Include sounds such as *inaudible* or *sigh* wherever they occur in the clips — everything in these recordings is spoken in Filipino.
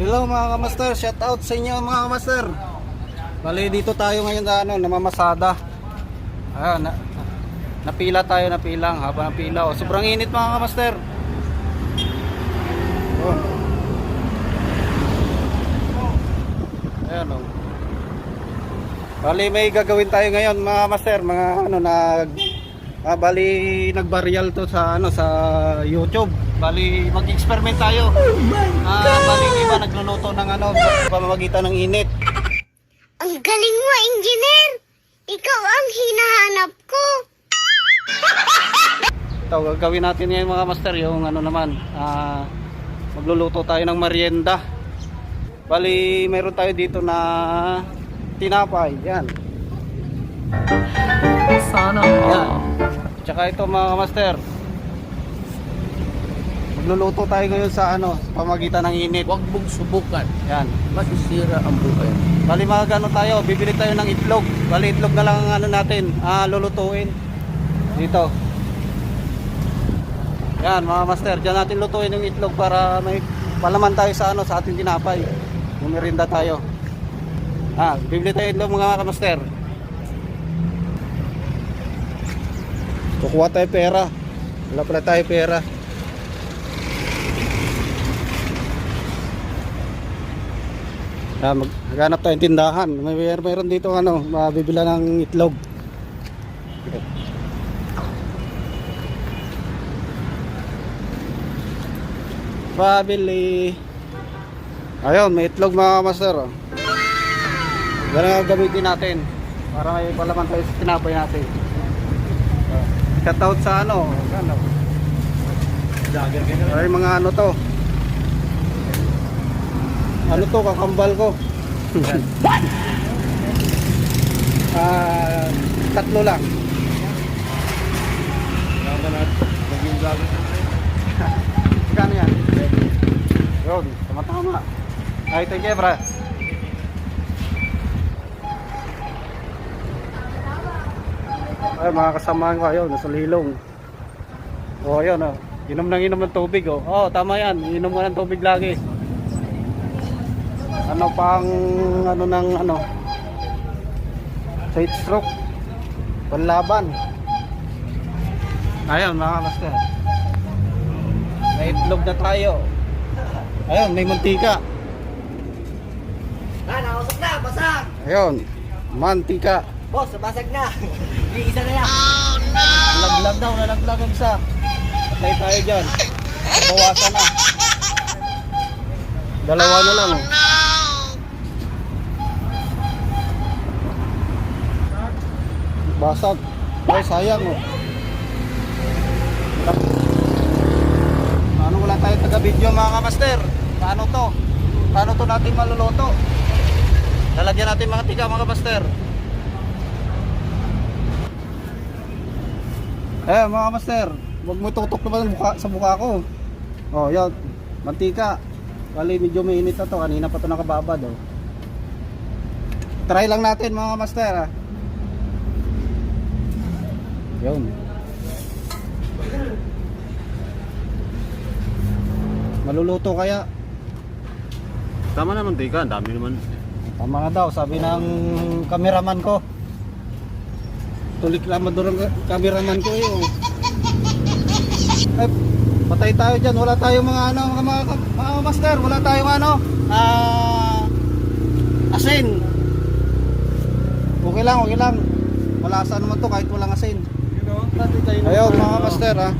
Hello mga kamaster, shout out sa inyo mga kamaster. Bali dito tayo ngayon sa ano, namamasada. Ayan, na, napila tayo, napilang habang napila. Oh, sobrang init mga kamaster. Oh. Ayan oh. Bali may gagawin tayo ngayon mga master, mga ano nag ah, bali nagbarial to sa ano sa YouTube. Bali mag-experiment tayo. Ah, bali yung iba nagluluto ng ano pamamagitan ng init. Ang galing mo, engineer! Ikaw ang hinahanap ko! Ito gagawin natin ngayon mga master yung ano naman ah magluluto tayo ng merienda. Bali mayroon tayo dito na tinapay. Yan. Sana Yan. Tsaka ito mga master. Magluluto tayo ngayon sa ano, pamagitan ng init. Huwag mong subukan. Yan. Masisira ang buhay. Bali mga ano tayo, bibili tayo ng itlog. Bali itlog na lang ang ano natin, ah, lulutuin. Dito. Yan mga master, diyan natin lutuin yung itlog para may palaman tayo sa ano sa ating tinapay. Bumirinda tayo. Ah, bibili tayo itlog mga master. Kukuha tayo pera. Wala pala tayo pera. Ah, mag maghanap tayong tindahan. May mayroon dito ano, mabibila ng itlog. Pabili. Ayun, may itlog mga master. Oh. Yan ang gamitin natin. Para may palaman tayo sa tinapay natin. Oh. Shoutout sa ano, ano. Ay mga ano to. Ano to kakambal ko. *laughs* Ah, tatlo lang. Maging ka Kano yan? Yun, tama-tama. Ay, thank you, bra. Ay, mga kasamahan ko, ayun, nasa lilong. O, oh, ayun, oh. Inom nang inom ng tubig, oh. Oh, tama yan. Inom ka ng tubig lagi. Ano pang, ano ng, ano, heat stroke. Panlaban. Ayun, mga master. May itlog na tayo. Ayun, may mantika. Ah, nakausap na, basag! Ayun, mantika. Boss, basag na! *laughs* Yung isa na yan! Laglag daw, nalaglag ang isa. Patay tayo dyan. Bawasan na. *laughs* Dalawa na lang. oh. Basag. Ay, sayang. Paano wala tayo taga-video mga kamaster? Paano to? Paano to natin maluluto? Lalagyan natin mga tika mga master. Eh mga master, huwag mo tutok naman mukha, sa mukha ko. Oh, yan. Mantika. Bali medyo mainit na to. Kanina pa to nakababad oh. Try lang natin mga master ah. Yun. Maluluto kaya? Tama naman, tika. Ang dami naman. Tama na daw, sabi ng kameraman ko. Tulik lang madurang kameraman ko eh. oh. Ay, patay tayo dyan. Wala tayong mga ano, mga, mga, mga master. Wala tayong ano, ah, asin. Okay lang, okay lang. Malasa naman to kahit walang asin. Ayun mga master ha.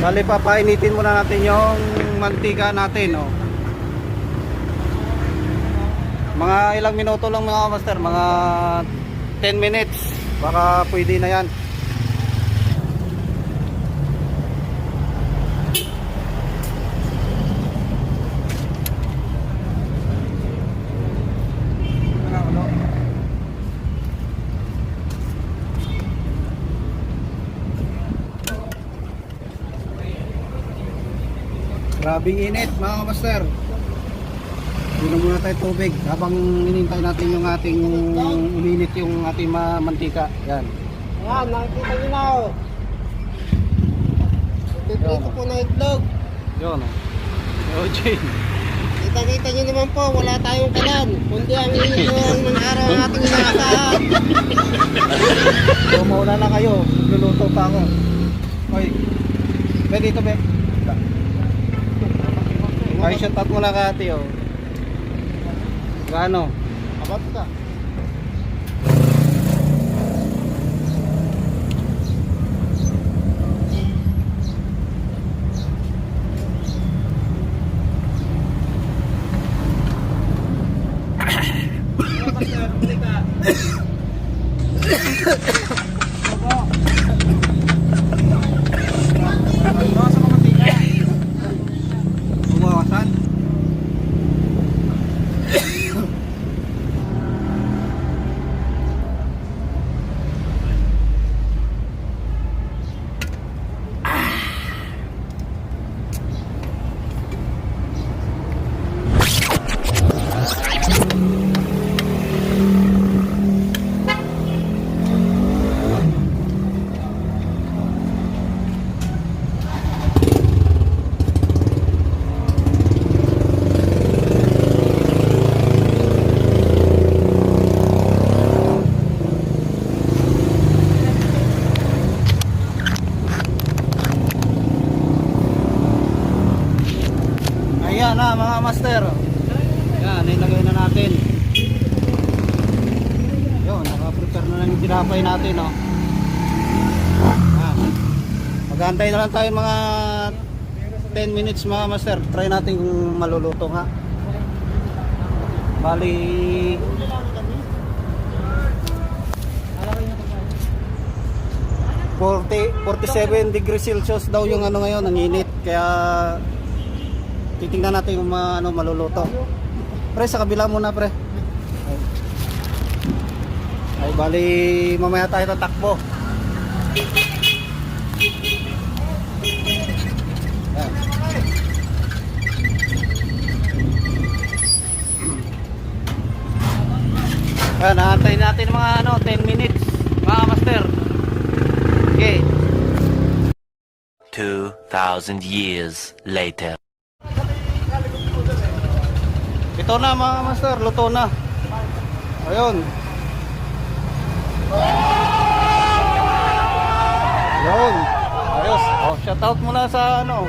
Bali papainitin muna natin yung mantika natin oh. Mga ilang minuto lang mga master, mga 10 minutes. Baka pwede na yan. Grabing init mga master. Inom muna tayo tubig habang inintay natin yung ating uminit yung ating ma- mantika. Yan. Ayan, nakikita nyo na oh. Piprito po na itlog. Yun. Oh. Eugene. Kita-kita nyo naman po, wala tayong kalan. Kundi ang init ng araw ang ating inaasahan. So, mauna na kayo. Luluto pa ako. Oy. Be, dito, be. Ay, shout out muna ka ate, oh. Gaano? Abot ka. Bumawasan? Ayan na mga master. Yan, ilagay na natin. Yun, naka-prepare na lang yung tinapay natin, no. Yan. Maghantay na lang tayo mga 10 minutes mga master. Try natin kung maluluto nga. Bali 40, 47 degrees Celsius daw yung ano ngayon, ang init. Kaya titingnan natin kung ma, ano, maluluto. Pre, sa kabila muna pre. Ay, bali mamaya tayo tatakbo. Yan. Ayan, naantayin natin mga ano, 10 minutes. Mga master. Okay. 2,000 years later. Ito na mga master, luto na. Ayun. Ayun. Ayos. Oh, shout out muna sa ano.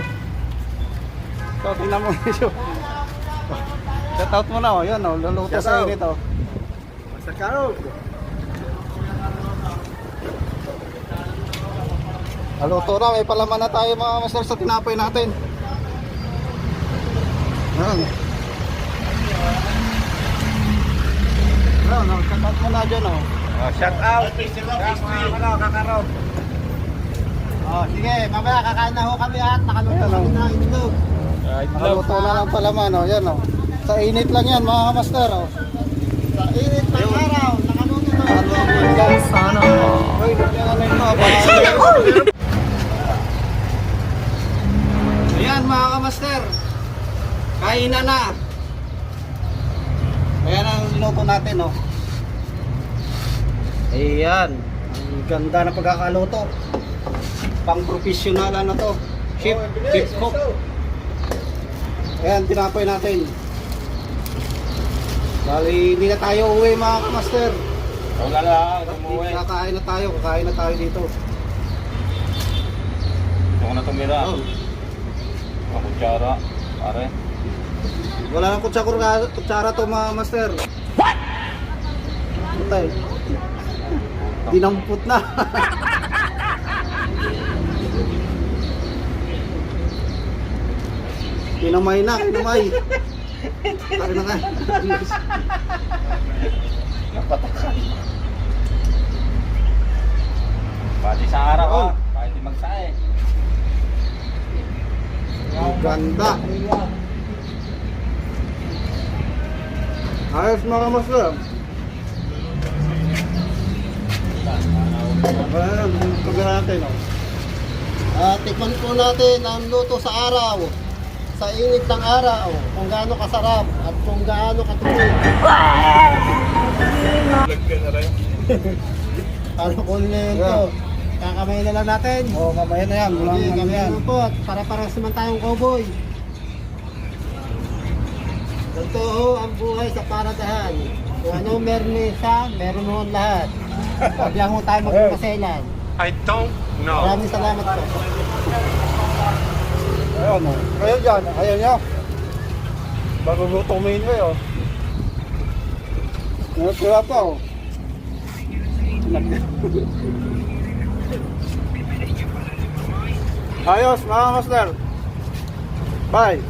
So, tingnan mo yun. Shout out muna *laughs* oh, yun oh, luluto Shout sa init oh. Basta karog. Naluto na, may palaman na tayo mga master sa tinapay natin. Ayun. Ayun, oh, shout out muna dyan oh. Oh, shout out. Ano, kakarog. Oh, sige, mamaya kakain na ho kami at nakaluto Ayan, kami oh. na itlog. Naluto na lang palaman oh, yan oh. Sa init lang yan mga master oh. Sa init ng araw, nakaluto na Ano kami. ang guys? Sana Hoy, bigyan ka na ito. baka- Ayan mga kamaster. Kainan na. Ayan ang niluto natin oh. Ayan. Ang ganda ng pagkakaluto. Pang professional ano to. Chef, chef cook. Ayan, tinapay natin. Bali, hindi na tayo uwi mga kamaster. Wala lang, umuwi. Kakain na tayo, kakain na tayo dito. Ako na tumira. Oh, Ang kutsara. Pare. wala nang kutsara, kutsara to mga master. What? Putay. Dinampot na. Kinamay na, kinamay. Tari na ka. Napatakan. Pati sa araw Oh. ah. Kahit di magsae. Ganda. Ayos mga master. Ayan, kamera natin. Oh. Ah, tikman po natin ang luto sa araw. Sa init ng araw, kung gaano kasarap at kung gaano katuloy. Ano ko nila to? Kakamay na lang natin. Oh, mamaya na yan. Walang Hindi, ano kami yan. na po at para-paras naman tayong cowboy. Ho ang buhay sa paradahan. Kung ano meron isa, meron ho ang lahat. Huwag lang ho tayo magpapaselan. I don't know. Maraming salamat po. Ayun, oh. Kayo dyan, ayaw nyo. Bago gutumin kayo. Natira pa, oh. Ayos, mga master. Bye.